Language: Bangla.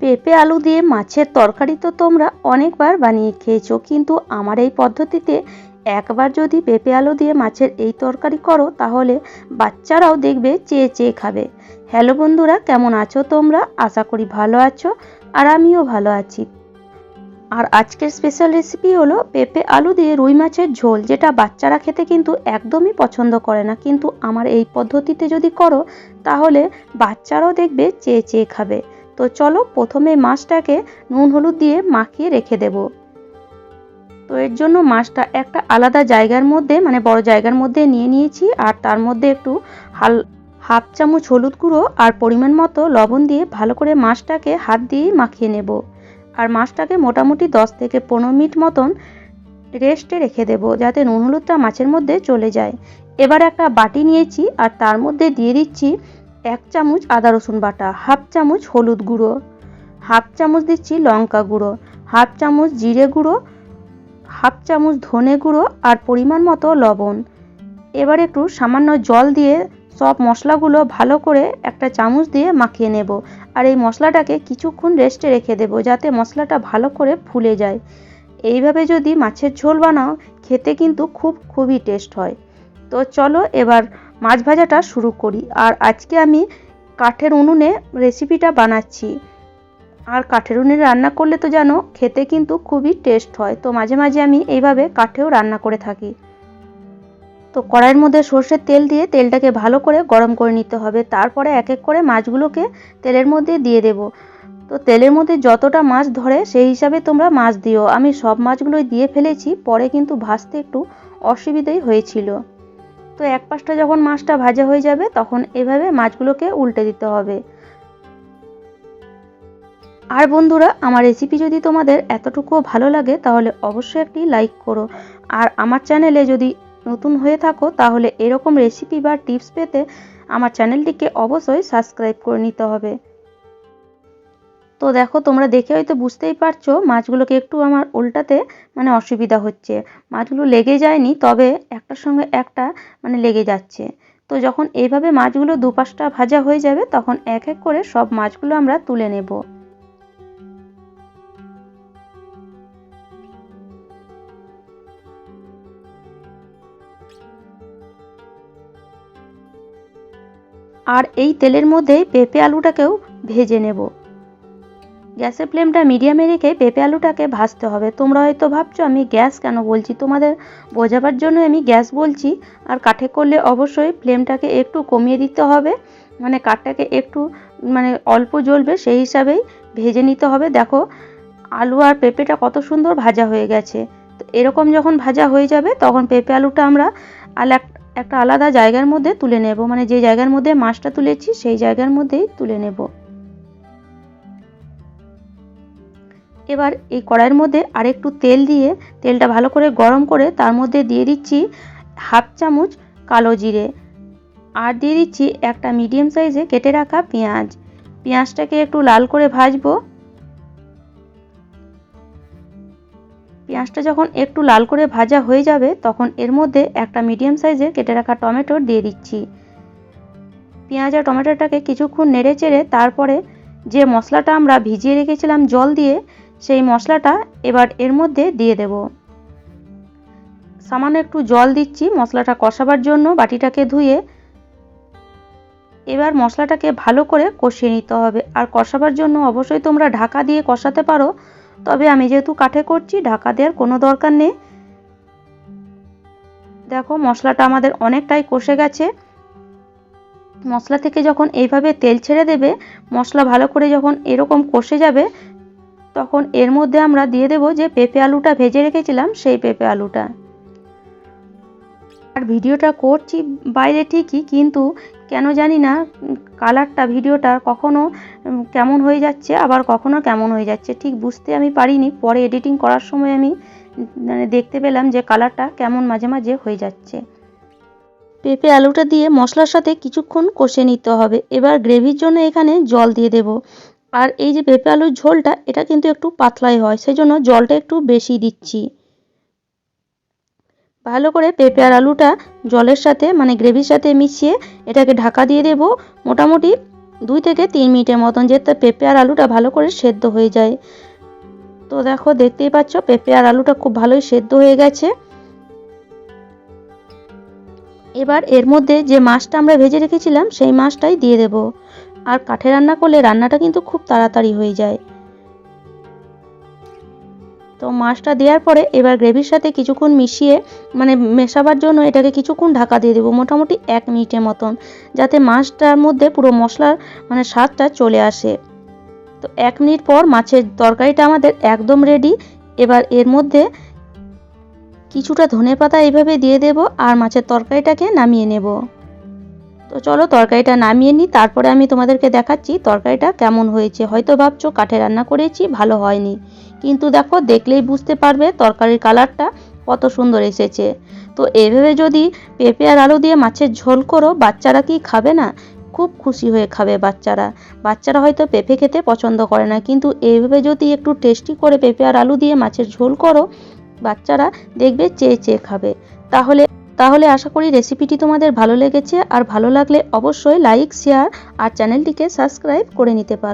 পেঁপে আলু দিয়ে মাছের তরকারি তো তোমরা অনেকবার বানিয়ে খেয়েছো, কিন্তু আমার এই পদ্ধতিতে একবার যদি পেঁপে আলু দিয়ে মাছের এই তরকারি করো, তাহলে বাচ্চারাও দেখবে চেয়ে চেয়ে খাবে। হ্যালো বন্ধুরা, কেমন আছো তোমরা? আশা করি ভালো আছো আর আমিও ভালো আছি। আর আজকের স্পেশাল রেসিপি হলো পেঁপে আলু দিয়ে রুই মাছের ঝোল, যেটা বাচ্চারা খেতে কিন্তু একদমই পছন্দ করে না, কিন্তু আমার এই পদ্ধতিতে যদি করো, তাহলে বাচ্চারাও দেখবে চেয়ে চেয়ে খাবে। তো চলো প্রথমে মাছটাকে নুন হলুদ দিয়ে মাখিয়ে রেখে দেব। তো এর জন্য মাছটা একটা আলাদা জায়গার মধ্যে মানে বড় জায়গার মধ্যে নিয়ে নিয়েছি আর তার মধ্যে একটু হাল, হাফ চামচ হলুদ গুঁড়ো আর পরিমাণ মতো লবণ দিয়ে ভালো করে মাছটাকে হাত দিয়ে মাখিয়ে নেব। আর মাছটাকে মোটামুটি দশ থেকে পনেরো মিনিট মতন রেস্টে রেখে দেব যাতে নুন হলুদটা মাছের মধ্যে চলে যায়। এবার একটা বাটি নিয়েছি আর তার মধ্যে দিয়ে দিচ্ছি এক চামচ আদা রসুন বাটা, হাফ চামচ হলুদ গুঁড়ো, হাফ চামচ দিচ্ছি লঙ্কা গুঁড়ো, হাফ চামচ জিরে গুঁড়ো, হাফ চামচ ধনে গুঁড়ো আর পরিমাণ মতো লবণ। এবার একটু সামান্য জল দিয়ে সব মশলাগুলো ভালো করে একটা চামচ দিয়ে মাখিয়ে নেব আর এই মশলাটাকে কিছুক্ষণ রেস্টে রেখে দেব যাতে মশলাটা ভালো করে ফুলে যায়। এইভাবে যদি মাছের ঝোল বানাও, খেতে কিন্তু খুব খুবই টেস্ট হয়। তো চলো এবার মাছ ভাজাটা শুরু করি। আর আজকে আমি কাঠের উনুনে রেসিপিটা বানাচ্ছি। আর কাঠের উনুনে রান্না করলে তো জানো, খেতে কিন্তু খুবই টেস্ট হয়। তো মাঝে মাঝে আমি এইভাবে কাঠেও রান্না করে থাকি। তো কড়াইয়ের মধ্যে সর্ষের তেল দিয়ে তেলটাকে ভালো করে গরম করে নিতে হবে। তারপরে এক এক করে মাছগুলোকে তেলের মধ্যে দিয়ে দেব। তো তেলের মধ্যে যতটা মাছ ধরে, সেই হিসাবে তোমরা মাছ দিও। আমি সব মাছগুলোই দিয়ে ফেলেছি, পরে কিন্তু ভাজতে একটু অসুবিধাই হয়েছিল। তো এক পাশটা যখন মাছটা ভাজা হয়ে যাবে, তখন এভাবে মাছগুলোকে উল্টে দিতে হবে। আর বন্ধুরা, আমার রেসিপি যদি তোমাদের এতটুকুও ভালো লাগে, তাহলে অবশ্যই একটি লাইক করো। আর আমার চ্যানেলে যদি নতুন হয়ে থাকো, তাহলে এরকম রেসিপি বা টিপস পেতে আমার চ্যানেলটিকে অবশ্যই সাবস্ক্রাইব করে নিতে হবে। তো দেখো, তোমরা দেখে হয়তো বুঝতেই পারছ মাছগুলোকে একটু আমার উল্টাতে মানে অসুবিধা হচ্ছে। মাছগুলো লেগে যায়নি, তবে একটার সঙ্গে একটা মানে লেগে যাচ্ছে। তো যখন এইভাবে মাছগুলো দুপাশটা ভাজা হয়ে যাবে, তখন এক এক করে সব মাছগুলো আমরা তুলে নেব। আর এই তেলের মধ্যেই পেঁপে আলুটাকেও ভেজে নেব। গ্যাসের ফ্লেমটা মিডিয়ামে রেখে পেঁপে আলুটাকে ভাজতে হবে। তোমরা হয়তো ভাবছ, আমি গ্যাস কেন বলছি? তোমাদের বোঝাবার জন্য আমি গ্যাস বলছি, আর কাঠে করলে অবশ্যই ফ্লেমটাকে একটু কমিয়ে দিতে হবে। মানে কাঠটাকে একটু মানে অল্প জ্বলবে, সেই হিসাবেই ভেজে নিতে হবে। দেখো, আলু আর পেঁপেটা কত সুন্দর ভাজা হয়ে গেছে। তো এরকম যখন ভাজা হয়ে যাবে, তখন পেঁপে আলুটা আমরা আল একটা আলাদা জায়গার মধ্যে তুলে নেব। মানে যে জায়গার মধ্যে মাছটা তুলেছি, সেই জায়গার মধ্যেই তুলে নেব। এবার এই কড়াইয়ের মধ্যে আরেকটু তেল দিয়ে তেলটা ভালো করে গরম করে তার মধ্যে দিয়ে দিচ্ছি হাফ চামচ কালো জিরে। আর দিয়ে দিচ্ছি একটা মিডিয়াম সাইজে কেটে রাখা পেঁয়াজ। পেঁয়াজটাকে একটু লাল করে ভাজবো। পেঁয়াজটা যখন একটু লাল করে ভাজা হয়ে যাবে, তখন এর মধ্যে একটা মিডিয়াম সাইজের কেটে রাখা টমেটো দিয়ে দিচ্ছি। পেঁয়াজ আর টমেটোটাকে কিছুক্ষণ নেড়ে চেড়ে তারপরে যে মশলাটা আমরা ভিজিয়ে রেখেছিলাম জল দিয়ে সেই মশলাটা এবার এর মধ্যে দিয়ে দেব। সামান্য একটু জল দিচ্ছি মশলাটা কষাবার জন্য বাটিটাকে ধুয়ে। এবার মশলাটাকে ভালো করে কষিয়ে নিতে হবে। আর কষাবার জন্য অবশ্যই তোমরা ঢাকা দিয়ে কষাতে পারো। তবে আমি যেহেতু কাঠে করছি, ঢাকা দেওয়ার কোনো দরকার নেই। দেখো মশলাটা আমাদের অনেকটাই কষে গেছে। মশলা থেকে যখন এইভাবে তেল ছেড়ে দেবে, মশলা ভালো করে যখন এরকম কষে যাবে তখন এর মধ্যে আমরা দিয়ে দেব যে পেঁপে আলুটা ভেজে রেখেছিলাম, সেই পেঁপে আলুটা। আর ভিডিওটা করছি বাইরে ঠিকই, কিন্তু কেন জানি না, কালারটা ভিডিওটা কখনো কেমন হয়ে যাচ্ছে, আবার কখনো কেমন হয়ে যাচ্ছে, ঠিক বুঝতে আমি পারিনি। পরে এডিটিং করার সময় আমি মানে দেখতে পেলাম যে কালারটা কেমন মাঝে মাঝে হয়ে যাচ্ছে। পেঁপে আলুটা দিয়ে মশলার সাথে কিছুক্ষণ কষে নিতে হবে। এবার গ্রেভির জন্য এখানে জল দিয়ে দেব। আর এই যে পেঁপে আলুর ঝোলটা, এটা কিন্তু একটু পাতলাই হয় সেই জন্য জলটা একটু বেশি দিচ্ছি। ভালো করে পেঁপে আর আলুটা জলের সাথে মানে গ্রেভির সাথে মিশিয়ে এটাকে ঢাকা দিয়ে দেব। মোটামুটি দুই থেকে তিন মিনিটের মতন, যাতে পেঁপে আর আলুটা ভালো করে সেদ্ধ হয়ে যায়। তো দেখো, দেখতেই পাচ্ছ, পেঁপে আর আলুটা খুব ভালোই সেদ্ধ হয়ে গেছে। এবার এর মধ্যে যে মাছটা আমরা ভেজে রেখেছিলাম, সেই মাছটাই দিয়ে দেব। আর কাঠে রান্না করলে রান্নাটা কিন্তু খুব তাড়াতাড়ি হয়ে যায়। তো মাছটা দেওয়ার পরে এবার গ্রেভির সাথে কিছুক্ষণ মিশিয়ে মানে মেশাবার জন্য এটাকে কিছুক্ষণ ঢাকা দিয়ে দেবো মোটামুটি এক মিনিটের মতন, যাতে মাছটার মধ্যে পুরো মশলার মানে স্বাদটা চলে আসে। তো এক মিনিট পর মাছের তরকারিটা আমাদের একদম রেডি এবার এর মধ্যে কিছুটা ধনে পাতা এইভাবে দিয়ে দেব আর মাছের তরকারিটাকে নামিয়ে নেব। তো চলো তরকারিটা নামিয়ে নিই, তারপরে আমি তোমাদেরকে দেখাচ্ছি তরকারিটা কেমন হয়েছে। হয়তো ভাবছ কাঠে রান্না করেছি, ভালো হয়নি। কিন্তু দেখো, দেখলেই বুঝতে পারবে তরকারির কালারটা কত সুন্দর এসেছে। তো এভাবে যদি পেঁপে আর আলু দিয়ে মাছের ঝোল করো, বাচ্চারা কি খাবে না? খুব খুশি হয়ে খাবে বাচ্চারা। বাচ্চারা হয়তো পেঁপে খেতে পছন্দ করে না, কিন্তু এইভাবে যদি একটু টেস্টি করে পেঁপে আর আলু দিয়ে মাছের ঝোল করো, বাচ্চারা দেখবে চেয়ে চেয়ে খাবে। তাহলে তাহলে আশা করি রেসিপিটি তোমাদের ভালো লেগেছে। আর ভালো লাগলে অবশ্যই লাইক শেয়ার আর চ্যানেলটিকে সাবস্ক্রাইব করে নিতে পারো।